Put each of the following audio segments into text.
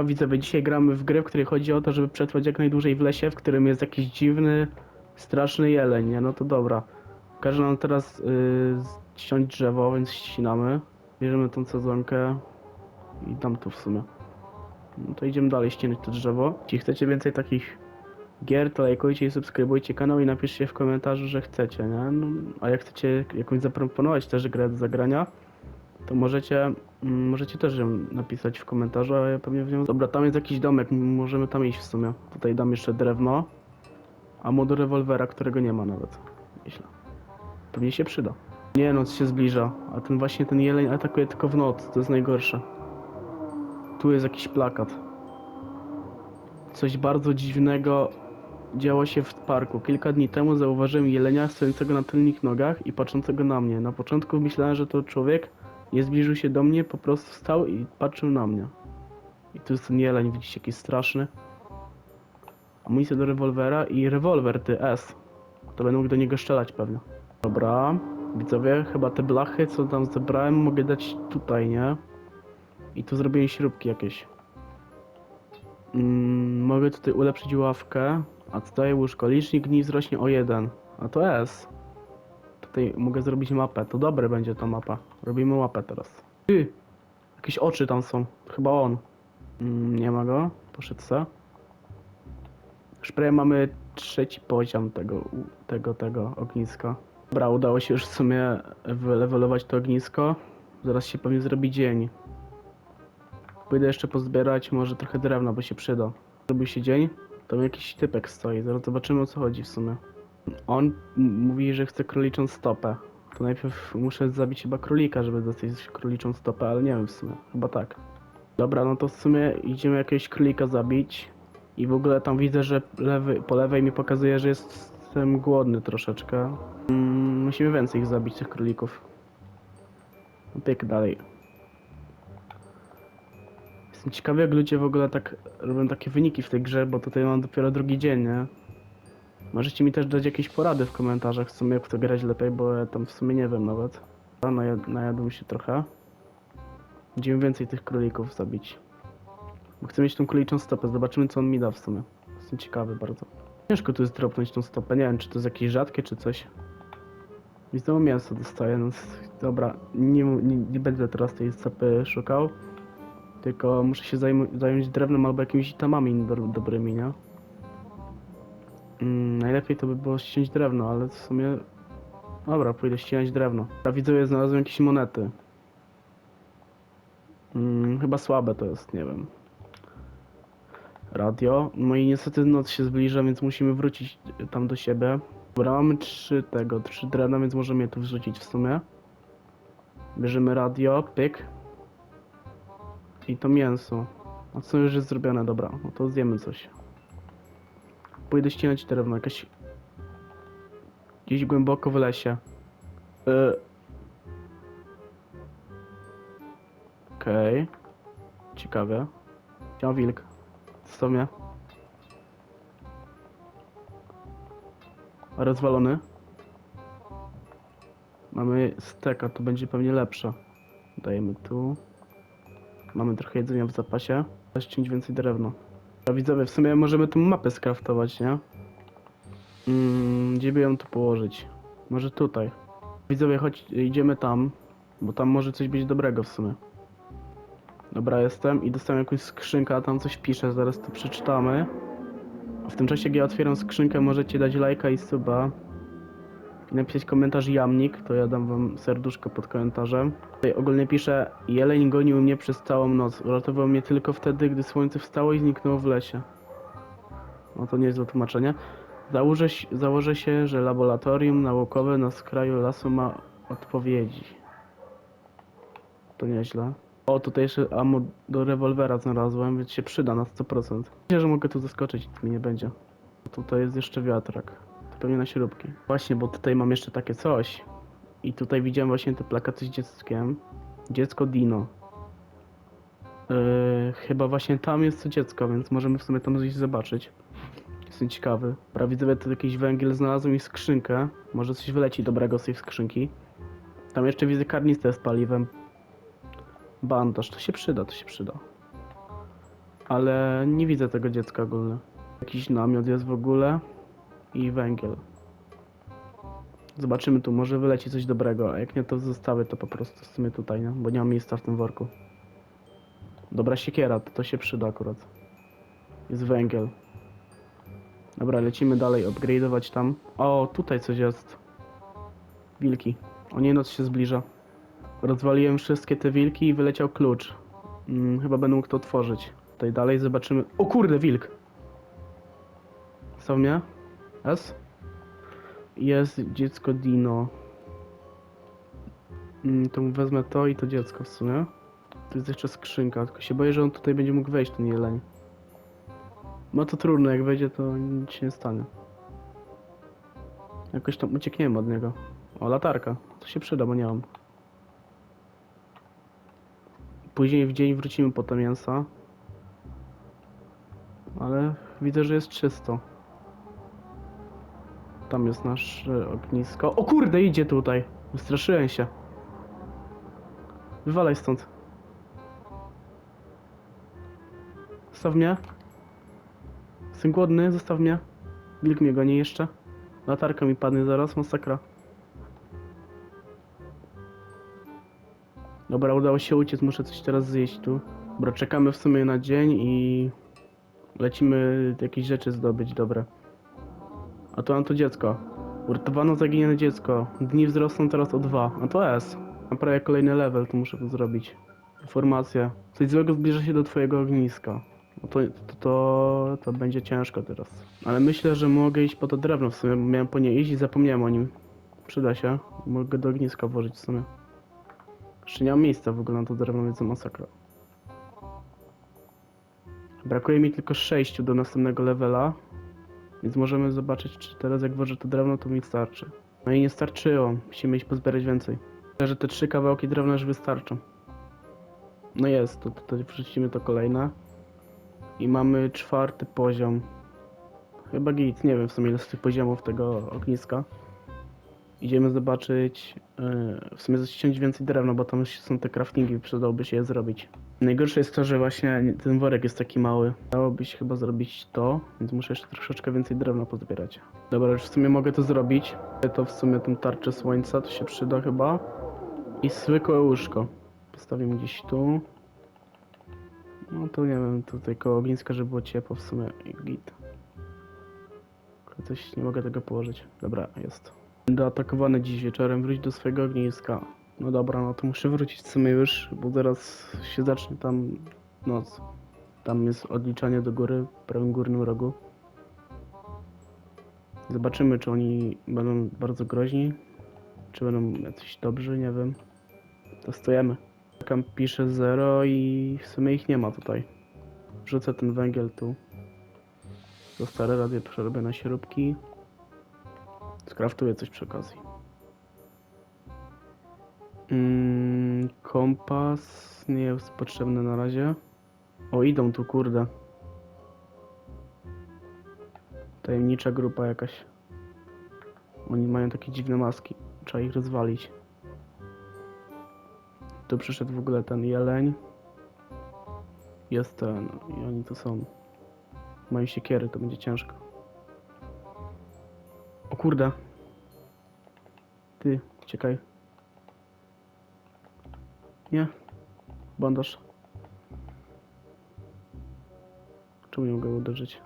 Siema widzowie, dzisiaj gramy w grę, w której chodzi o to, żeby przetrwać jak najdłużej w lesie, w którym jest jakiś dziwny, straszny jeleń, nie? No to dobra. Każe nam teraz yy, ściąć drzewo, więc ścinamy. Bierzemy tą sezonkę i dam tu w sumie. No to idziemy dalej ścinać to drzewo. Jeśli chcecie więcej takich gier, to lajkujcie i subskrybujcie kanał i napiszcie w komentarzu, że chcecie, nie? No, a jak chcecie jakąś zaproponować też grę do zagrania, to możecie, mm, możecie też ją napisać w komentarzu, a ja pewnie w nią... Dobra, tam jest jakiś domek, możemy tam iść w sumie. Tutaj dam jeszcze drewno, a do rewolwera, którego nie ma nawet. Myślę. Pewnie się przyda. Nie, noc się zbliża, a ten właśnie ten jeleń atakuje tylko w noc, to jest najgorsze. Tu jest jakiś plakat. Coś bardzo dziwnego działo się w parku. Kilka dni temu zauważyłem jelenia stojącego na tylnych nogach i patrzącego na mnie. Na początku myślałem, że to człowiek, nie zbliżył się do mnie, po prostu stał i patrzył na mnie. I tu jest ten jeleń, widzicie, jaki straszny. Amunicja do rewolwera i rewolwer, ty S. To będę mógł do niego strzelać pewnie. Dobra, widzowie, chyba te blachy, co tam zebrałem, mogę dać tutaj, nie? I tu zrobiłem śrubki jakieś. Mm, mogę tutaj ulepszyć ławkę, a tutaj łóżko. Licznik dni wzrośnie o 1. A to S. Tutaj mogę zrobić mapę. To dobre będzie ta mapa. Robimy mapę teraz. Ty! Jakieś oczy tam są. Chyba on. Mm, nie ma go. Poszedł se. Już prawie mamy trzeci poziom tego, tego, tego ogniska. Dobra, udało się już w sumie wylewelować to ognisko. Zaraz się pewnie zrobi dzień. Pójdę jeszcze pozbierać może trochę drewna, bo się przyda. Zrobił się dzień. Tam jakiś typek stoi. Zaraz zobaczymy o co chodzi w sumie. On mówi, że chce króliczą stopę. To najpierw muszę zabić chyba królika, żeby dostać króliczą stopę, ale nie wiem w sumie. Chyba tak. Dobra, no to w sumie idziemy jakiegoś królika zabić. I w ogóle tam widzę, że lewy, po lewej mi pokazuje, że jestem głodny troszeczkę. Mm, musimy więcej ich zabić, tych królików. No Pyk dalej. Jestem ciekawy, jak ludzie w ogóle tak robią takie wyniki w tej grze, bo tutaj mam dopiero drugi dzień, nie? Możecie mi też dać jakieś porady w komentarzach, w sumie jak w to grać lepiej, bo ja tam w sumie nie wiem nawet. Najad- najadłem się trochę. Będziemy więcej tych królików zabić. Bo chcę mieć tą króliczą stopę, zobaczymy co on mi da w sumie. Jestem ciekawy bardzo. Ciężko tu jest dropnąć tą stopę, nie wiem czy to jest jakieś rzadkie czy coś. I znowu mięso dostaję, no dobra, nie, nie, nie będę teraz tej stopy szukał. Tylko muszę się zająć drewnem albo jakimiś itemami do, dobrymi, nie? Mm, najlepiej to by było ściąć drewno, ale w sumie... Dobra, pójdę ścinać drewno. A widzowie znalazłem jakieś monety. Mm, chyba słabe to jest, nie wiem. Radio. No i niestety noc się zbliża, więc musimy wrócić y, tam do siebie. Dobra, mamy trzy tego, trzy drewna, więc możemy je tu wrzucić w sumie. Bierzemy radio, pyk. I to mięso. A co już jest zrobione, dobra, no to zjemy coś. Pójdę ścinać drewno, jakaś... Gdzieś głęboko w lesie. Y... Okej. Ciekawe. Ciao wilk. Co mnie? Rozwalony. Mamy steka, to będzie pewnie lepsze. Dajemy tu. Mamy trochę jedzenia w zapasie. Też ciąć więcej drewna. A widzowie, w sumie możemy tu mapę skraftować, nie? Mm, gdzie by ją tu położyć? Może tutaj. Widzowie, chodź, idziemy tam, bo tam może coś być dobrego w sumie. Dobra, jestem i dostałem jakąś skrzynkę, a tam coś pisze, zaraz to przeczytamy. A w tym czasie, jak ja otwieram skrzynkę, możecie dać lajka i suba. Napisać komentarz jamnik, to ja dam wam serduszko pod komentarzem. Tutaj ogólnie pisze, jeleń gonił mnie przez całą noc. Uratował mnie tylko wtedy, gdy słońce wstało i zniknęło w lesie. No to niezłe tłumaczenie. Założę, założę się, że laboratorium naukowe na skraju lasu ma odpowiedzi. To nieźle. O, tutaj jeszcze ammo do rewolwera znalazłem, więc się przyda na 100%. Myślę, że mogę tu zaskoczyć, mi nie będzie. Tutaj jest jeszcze wiatrak. To pewnie na śrubki. Właśnie, bo tutaj mam jeszcze takie coś. I tutaj widziałem właśnie te plakaty z dzieckiem. Dziecko Dino. Yy, chyba właśnie tam jest to dziecko, więc możemy w sumie tam coś zobaczyć. Jestem ciekawy. Widzę, tu jakiś węgiel znalazłem i skrzynkę. Może coś wyleci dobrego z tej skrzynki. Tam jeszcze widzę karnistę z paliwem. Bandaż, to się przyda, to się przyda. Ale nie widzę tego dziecka ogólnie. Jakiś namiot jest w ogóle i węgiel. Zobaczymy tu, może wyleci coś dobrego, a jak nie to zostawię to po prostu w sumie tutaj, nie? Bo nie mam miejsca w tym worku. Dobra siekiera, to, to się przyda akurat. Jest węgiel. Dobra, lecimy dalej, upgrade'ować tam. O, tutaj coś jest. Wilki. O nie, noc się zbliża. Rozwaliłem wszystkie te wilki i wyleciał klucz. Mm, chyba będę mógł to otworzyć. Tutaj dalej zobaczymy. O kurde, wilk! Co mnie? S? Jest dziecko Dino. Mm, to wezmę to i to dziecko w sumie. Tu jest jeszcze skrzynka, tylko się boję, że on tutaj będzie mógł wejść, ten jeleń. No to trudno, jak wejdzie to nic się nie stanie. Jakoś tam uciekniemy od niego. O, latarka. To się przyda, bo nie mam. Później w dzień wrócimy po te mięsa. Ale widzę, że jest czysto. Tam jest nasze ognisko. O kurde, idzie tutaj. Wystraszyłem się. Wywalaj stąd. Zostaw mnie. Jestem głodny, zostaw mnie. Wilk mnie goni jeszcze. Latarka mi padnie zaraz, masakra. Dobra, udało się uciec, muszę coś teraz zjeść tu. Dobra, czekamy w sumie na dzień i lecimy jakieś rzeczy zdobyć, dobre. A to mam to dziecko. Uratowano zaginione dziecko. Dni wzrosną teraz o dwa. A to jest. Mam prawie kolejny level, to muszę to zrobić. Informacja. Coś złego zbliża się do twojego ogniska. No to, to, to, to będzie ciężko teraz. Ale myślę, że mogę iść po to drewno w sumie. bo Miałem po nie iść i zapomniałem o nim. Przyda się. Mogę do ogniska włożyć w sumie. Jeszcze nie mam miejsca w ogóle na to drewno, więc masakra. Brakuje mi tylko 6 do następnego levela. Więc możemy zobaczyć, czy teraz jak włożę to drewno, to mi starczy. No i nie starczyło. Musimy iść pozbierać więcej. Myślę, że te trzy kawałki drewna już wystarczą. No jest, to, to, wrzucimy to kolejne. I mamy czwarty poziom. Chyba git, nie wiem w sumie ile z tych poziomów tego ogniska. Idziemy zobaczyć, yy, w sumie zaściąć więcej drewna, bo tam są te craftingi, przydałoby się je zrobić. Najgorsze jest to, że właśnie nie- ten worek jest taki mały. Dałoby się chyba zrobić to, więc muszę jeszcze troszeczkę więcej drewna pozbierać. Dobra, już w sumie mogę to zrobić. To w sumie tą tarczę słońca, to się przyda chyba. I zwykłe łóżko. Postawimy gdzieś tu. No to nie wiem, tutaj koło ogniska, żeby było ciepło w sumie i git. Coś nie mogę tego położyć. Dobra, jest. Będę atakowany dziś wieczorem, wróć do swojego ogniska. No dobra, no to muszę wrócić w sumie już, bo zaraz się zacznie tam noc. Tam jest odliczanie do góry, w prawym górnym rogu. Zobaczymy, czy oni będą bardzo groźni, czy będą jacyś dobrzy, nie wiem. Testujemy. Tam pisze 0 i w sumie ich nie ma tutaj. Wrzucę ten węgiel tu. To stare radio przerobię na śrubki. Skraftuję coś przy okazji. Mm, kompas nie jest potrzebny na razie. O, idą tu, kurde. Tajemnicza grupa jakaś. Oni mają takie dziwne maski. Trzeba ich rozwalić. Tu przyszedł w ogóle ten jeleń. Jest ten. I oni tu są. Mają siekiery, to będzie ciężko. O kurde. Ty, czekaj. Nie. Bandaż. Czemu nie mogę uderzyć?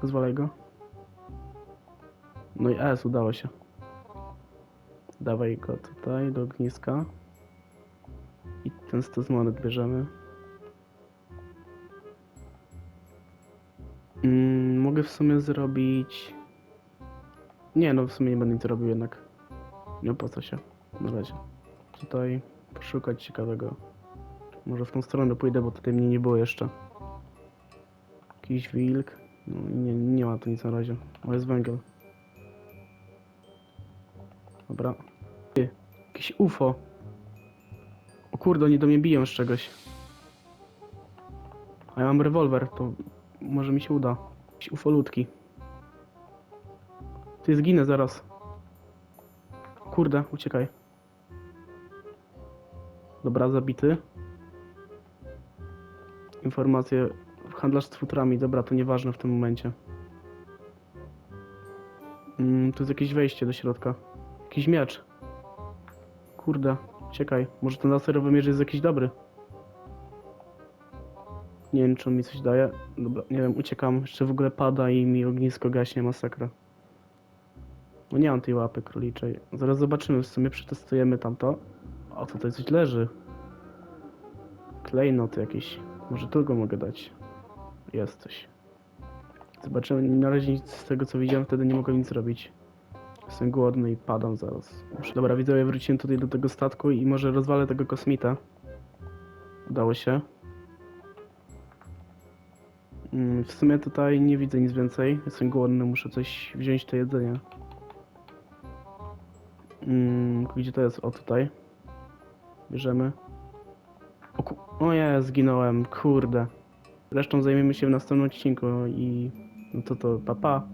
Pozwalaj go. No i S, udało się. Dawaj go tutaj do ogniska. I ten stos monet bierzemy. Mm, mogę w sumie zrobić... Nie, no w sumie nie będę nic robił jednak. Nie opłaca się. Na razie. Tutaj poszukać ciekawego. Może w tą stronę pójdę, bo tutaj mnie nie było jeszcze. Jakiś wilk. No, nie, nie ma tu nic na razie. O, jest węgiel. Dobra. Ty, jakieś UFO. O kurde, oni do mnie biją z czegoś. A ja mam rewolwer, to może mi się uda. Jakieś ufolutki. Ty zginę zaraz. Kurde, uciekaj. Dobra, zabity. Informacje. Handlarz z futrami. Dobra, to nieważne w tym momencie. Mm, tu jest jakieś wejście do środka. Jakiś miecz. Kurde, czekaj. Może ten laserowy miecz jest jakiś dobry. Nie wiem, czy on mi coś daje. Dobra, nie wiem, uciekam. Jeszcze w ogóle pada i mi ognisko gaśnie, masakra. No nie mam tej łapy króliczej. Zaraz zobaczymy, w sumie przetestujemy tamto. O, tutaj coś leży. Klejnot jakiś. Może go mogę dać. Jest coś. Zobaczymy, na razie nic z tego co widziałem, wtedy nie mogę nic zrobić. Jestem głodny i padam zaraz. Muszę, dobra, widzowie, wróciłem tutaj do tego statku i może rozwalę tego kosmita. Udało się. Mm, W sumie tutaj nie widzę nic więcej. Jestem głodny, muszę coś wziąć to jedzenie. Mm, gdzie to jest? O, tutaj. Bierzemy. O, ku... o nie, zginąłem, kurde. Resztą zajmiemy się w następnym odcinku i no to to, papa. Pa.